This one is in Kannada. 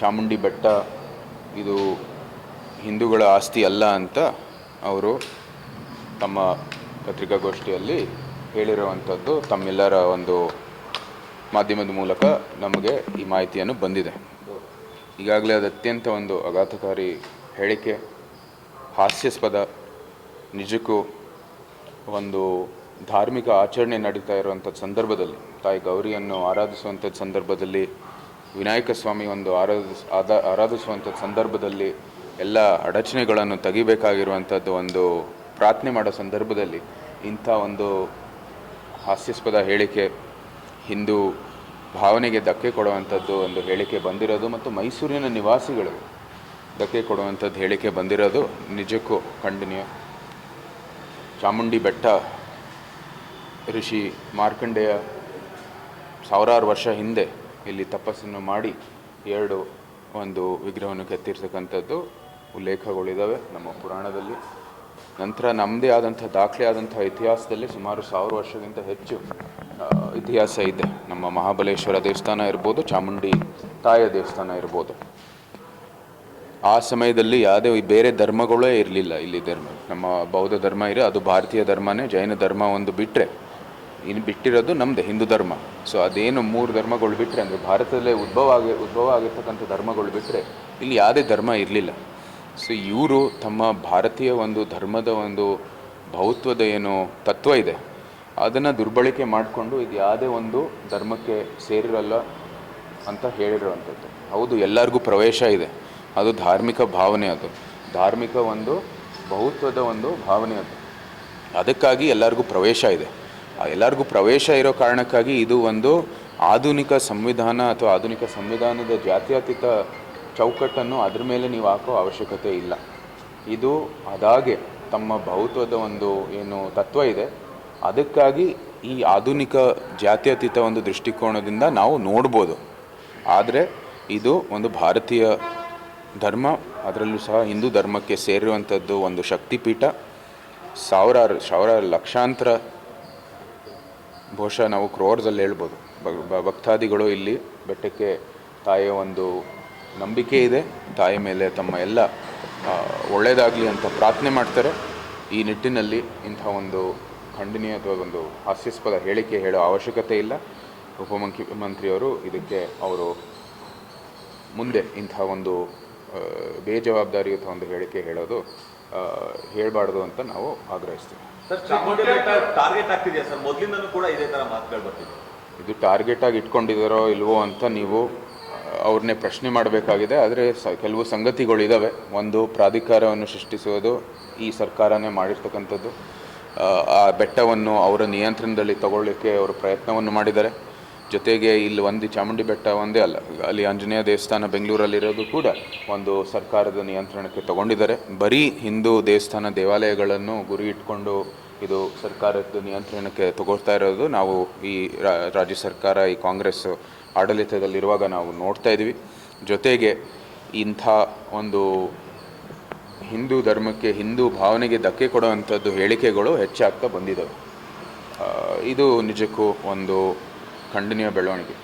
ಚಾಮುಂಡಿ ಬೆಟ್ಟ ಇದು ಹಿಂದೂಗಳ ಆಸ್ತಿ ಅಲ್ಲ ಅಂತ ಅವರು ತಮ್ಮ ಪತ್ರಿಕಾಗೋಷ್ಠಿಯಲ್ಲಿ ಹೇಳಿರುವಂಥದ್ದು. ತಮ್ಮೆಲ್ಲರ ಒಂದು ಮಾಧ್ಯಮದ ಮೂಲಕ ನಮಗೆ ಈ ಮಾಹಿತಿಯನ್ನು ಬಂದಿದೆ. ಈಗಾಗಲೇ ಅದು ಅತ್ಯಂತ ಒಂದು ಆಘಾತಕಾರಿ ಹೇಳಿಕೆ, ಹಾಸ್ಯಾಸ್ಪದ, ನಿಜಕ್ಕೂ ಒಂದು ಧಾರ್ಮಿಕ ಆಚರಣೆ ನಡೀತಾ ಇರುವಂಥ ಸಂದರ್ಭದಲ್ಲಿ, ತಾಯಿ ಗೌರಿಯನ್ನು ಆರಾಧಿಸುವಂಥ ಸಂದರ್ಭದಲ್ಲಿ ವಿನಾಯಕ ಸ್ವಾಮಿ ಒಂದು ಆರಾಧಿಸ್ ಆರಾಧಿಸುವಂಥ ಸಂದರ್ಭದಲ್ಲಿ ಎಲ್ಲ ಅಡಚಣೆಗಳನ್ನು ತೆಗಿಬೇಕಾಗಿರುವಂಥದ್ದು ಒಂದು ಪ್ರಾರ್ಥನೆ ಮಾಡೋ ಸಂದರ್ಭದಲ್ಲಿ ಇಂಥ ಒಂದು ಹಾಸ್ಯಾಸ್ಪದ ಹೇಳಿಕೆ ಹಿಂದೂ ಭಾವನೆಗೆ ಧಕ್ಕೆ ಕೊಡುವಂಥದ್ದು ಒಂದು ಹೇಳಿಕೆ ಬಂದಿರೋದು ಮತ್ತು ಮೈಸೂರಿನ ನಿವಾಸಿಗಳು ಧಕ್ಕೆ ಕೊಡುವಂಥದ್ದು ಹೇಳಿಕೆ ಬಂದಿರೋದು ನಿಜಕ್ಕೂ ಖಂಡನೀಯ. ಚಾಮುಂಡಿ ಬೆಟ್ಟ ಋಷಿ ಮಾರ್ಕಂಡೇಯ ಸಾವಿರಾರು ವರ್ಷ ಹಿಂದೆ ಇಲ್ಲಿ ತಪಸ್ಸನ್ನು ಮಾಡಿ ಎರಡು ಒಂದು ವಿಗ್ರಹವನ್ನು ಕೆತ್ತಿರ್ತಕ್ಕಂಥದ್ದು ಉಲ್ಲೇಖಗಳಿದ್ದಾವೆ ನಮ್ಮ ಪುರಾಣದಲ್ಲಿ. ನಂತರ ನಮ್ಮದೇ ಆದಂಥ ದಾಖಲೆ ಆದಂಥ ಇತಿಹಾಸದಲ್ಲಿ ಸುಮಾರು ಸಾವಿರ ವರ್ಷಕ್ಕಿಂತ ಹೆಚ್ಚು ಇತಿಹಾಸ ಇದೆ. ನಮ್ಮ ಮಹಾಬಲೇಶ್ವರ ದೇವಸ್ಥಾನ ಇರ್ಬೋದು, ಚಾಮುಂಡಿ ತಾಯ ದೇವಸ್ಥಾನ ಇರ್ಬೋದು. ಆ ಸಮಯದಲ್ಲಿ ಯಾವುದೇ ಬೇರೆ ಧರ್ಮಗಳೇ ಇರಲಿಲ್ಲ ಇಲ್ಲಿ ಧರ್ಮ. ನಮ್ಮ ಬೌದ್ಧ ಧರ್ಮ ಇರೋ ಅದು ಭಾರತೀಯ ಧರ್ಮನೇ. ಜೈನ ಧರ್ಮ ಒಂದು ಬಿಟ್ಟರೆ ಇನ್ನು ಬಿಟ್ಟಿರೋದು ನಮ್ಮದು ಹಿಂದೂ ಧರ್ಮ. ಸೊ ಅದೇನು ಮೂರು ಧರ್ಮಗಳು ಬಿಟ್ಟರೆ ಅಂದರೆ ಭಾರತದಲ್ಲೇ ಉದ್ಭವ ಆಗಿ, ಉದ್ಭವ ಆಗಿರ್ತಕ್ಕಂಥ ಧರ್ಮಗಳು ಬಿಟ್ಟರೆ ಇಲ್ಲಿ ಯಾವುದೇ ಧರ್ಮ ಇರಲಿಲ್ಲ. ಸೊ ಇವರು ತಮ್ಮ ಭಾರತೀಯ ಒಂದು ಧರ್ಮದ ಒಂದು ಭೌತ್ವದ ಏನು ತತ್ವ ಇದೆ. ಅದನ್ನು ದುರ್ಬಳಕೆ ಮಾಡಿಕೊಂಡು ಇದು ಯಾವುದೇ ಒಂದು ಧರ್ಮಕ್ಕೆ ಸೇರಿರಲ್ಲ ಅಂತ ಹೇಳಿರುವಂಥದ್ದು. ಹೌದು, ಎಲ್ಲರಿಗೂ ಪ್ರವೇಶ ಇದೆ. ಅದು ಧಾರ್ಮಿಕ ಭಾವನೆ ಅದು. ಧಾರ್ಮಿಕ ಒಂದು ಬಹುತ್ವದ ಒಂದು ಭಾವನೆ ಅದು. ಅದಕ್ಕಾಗಿ ಎಲ್ಲರಿಗೂ ಪ್ರವೇಶ ಇದೆ. ಎಲ್ಲರಿಗೂ ಪ್ರವೇಶ ಇರೋ ಕಾರಣಕ್ಕಾಗಿ ಇದು ಒಂದು ಆಧುನಿಕ ಸಂವಿಧಾನ ಅಥವಾ ಆಧುನಿಕ ಸಂವಿಧಾನದ ಜಾತ್ಯತೀತ ಚೌಕಟ್ಟನ್ನು ಅದ್ರ ಮೇಲೆ ನೀವು ಹಾಕೋ ಅವಶ್ಯಕತೆ ಇಲ್ಲ. ಇದು ಅದಾಗೆ ತಮ್ಮ ಭೌತ್ವದ ಒಂದು ಏನು ತತ್ವ ಇದೆ. ಅದಕ್ಕಾಗಿ ಈ ಆಧುನಿಕ ಜಾತ್ಯತೀತ ಒಂದು ದೃಷ್ಟಿಕೋನದಿಂದ ನಾವು ನೋಡ್ಬೋದು. ಆದರೆ ಇದು ಒಂದು ಭಾರತೀಯ ಧರ್ಮ, ಅದರಲ್ಲೂ ಸಹ ಹಿಂದೂ ಧರ್ಮಕ್ಕೆ ಸೇರಿರುವಂಥದ್ದು ಒಂದು ಶಕ್ತಿಪೀಠ. ಸಾವಿರಾರು ಸಾವಿರಾರು ಲಕ್ಷಾಂತರ ಬಹುಶಃ ನಾವು ಕ್ರೋರ್ಸಲ್ಲಿ ಹೇಳ್ಬೋದು. ಭಕ್ತಾದಿಗಳು ಇಲ್ಲಿ ಬೆಟ್ಟಕ್ಕೆ ತಾಯಿಯ ಒಂದು ನಂಬಿಕೆ ಇದೆ. ತಾಯಿ ಮೇಲೆ ತಮ್ಮ ಎಲ್ಲ ಒಳ್ಳೆಯದಾಗಲಿ ಅಂತ ಪ್ರಾರ್ಥನೆ ಮಾಡ್ತಾರೆ. ಈ ನಿಟ್ಟಿನಲ್ಲಿ ಇಂಥ ಒಂದು ಖಂಡನೀಯ ಅಥವಾ ಒಂದು ಹಾಸ್ಯಾಸ್ಪದ ಹೇಳಿಕೆ ಹೇಳೋ ಅವಶ್ಯಕತೆ ಇಲ್ಲ. ಉಪಮುಖ್ಯಮಂತ್ರಿಯವರು ಇದಕ್ಕೆ ಅವರು ಮುಂದೆ ಇಂಥ ಒಂದು ಬೇಜವಾಬ್ದಾರಿಯುತ ಒಂದು ಹೇಳಿಕೆ ಹೇಳೋದು ಹೇಳಬಾರ್ದು ಅಂತ ನಾವು ಆಗ್ರಹಿಸ್ತೀವಿ. ಟಾರ್ಗೆಟ್ ಇದೇ ಇದು ಟಾರ್ಗೆಟಾಗಿ ಇಟ್ಕೊಂಡಿದ್ದಾರೋ ಇಲ್ವೋ ಅಂತ ನೀವು ಅವ್ರನ್ನೇ ಪ್ರಶ್ನೆ ಮಾಡಬೇಕಾಗಿದೆ. ಆದರೆ ಸ, ಕೆಲವು ಸಂಗತಿಗಳಿದ್ದಾವೆ ಒಂದು, ಪ್ರಾಧಿಕಾರವನ್ನು ಸೃಷ್ಟಿಸುವುದು ಈ ಸರ್ಕಾರನೇ ಮಾಡಿರ್ತಕ್ಕಂಥದ್ದು. ಆ ಬೆಟ್ಟವನ್ನು ಅವರ ನಿಯಂತ್ರಣದಲ್ಲಿ ತಗೊಳ್ಳಿಕ್ಕೆ ಅವರು ಪ್ರಯತ್ನವನ್ನು ಮಾಡಿದ್ದಾರೆ. ಜೊತೆಗೆ ಇಲ್ಲಿ ಒಂದು ಚಾಮುಂಡಿ ಬೆಟ್ಟ ಒಂದೇ ಅಲ್ಲ. ಅಲ್ಲಿ ಆಂಜನೇಯ ದೇವಸ್ಥಾನ ಬೆಂಗಳೂರಲ್ಲಿರೋದು ಕೂಡ ಒಂದು ಸರ್ಕಾರದ ನಿಯಂತ್ರಣಕ್ಕೆ ತಗೊಂಡಿದ್ದಾರೆ. ಬರೀ ಹಿಂದೂ ದೇವಸ್ಥಾನ ದೇವಾಲಯಗಳನ್ನು ಗುರಿ ಇಟ್ಕೊಂಡು ಇದು ಸರ್ಕಾರದ ನಿಯಂತ್ರಣಕ್ಕೆ ತಗೊಳ್ತಾ ಇರೋದು ನಾವು ಈ ರಾಜ್ಯ ಸರ್ಕಾರ, ಈ ಕಾಂಗ್ರೆಸ್ ಆಡಳಿತದಲ್ಲಿರುವಾಗ ನಾವು ನೋಡ್ತಾ ಇದ್ದೀವಿ. ಜೊತೆಗೆ ಇಂಥ ಒಂದು ಹಿಂದೂ ಧರ್ಮಕ್ಕೆ, ಹಿಂದೂ ಭಾವನೆಗೆ ಧಕ್ಕೆ ಕೊಡುವಂಥದ್ದು ಹೇಳಿಕೆಗಳು ಹೆಚ್ಚಾಗ್ತಾ ಬಂದಿದ್ದಾವೆ. ಇದು ನಿಜಕ್ಕೂ ಒಂದು ಖಂಡನೀಯ ಬೆಳವಣಿಗೆ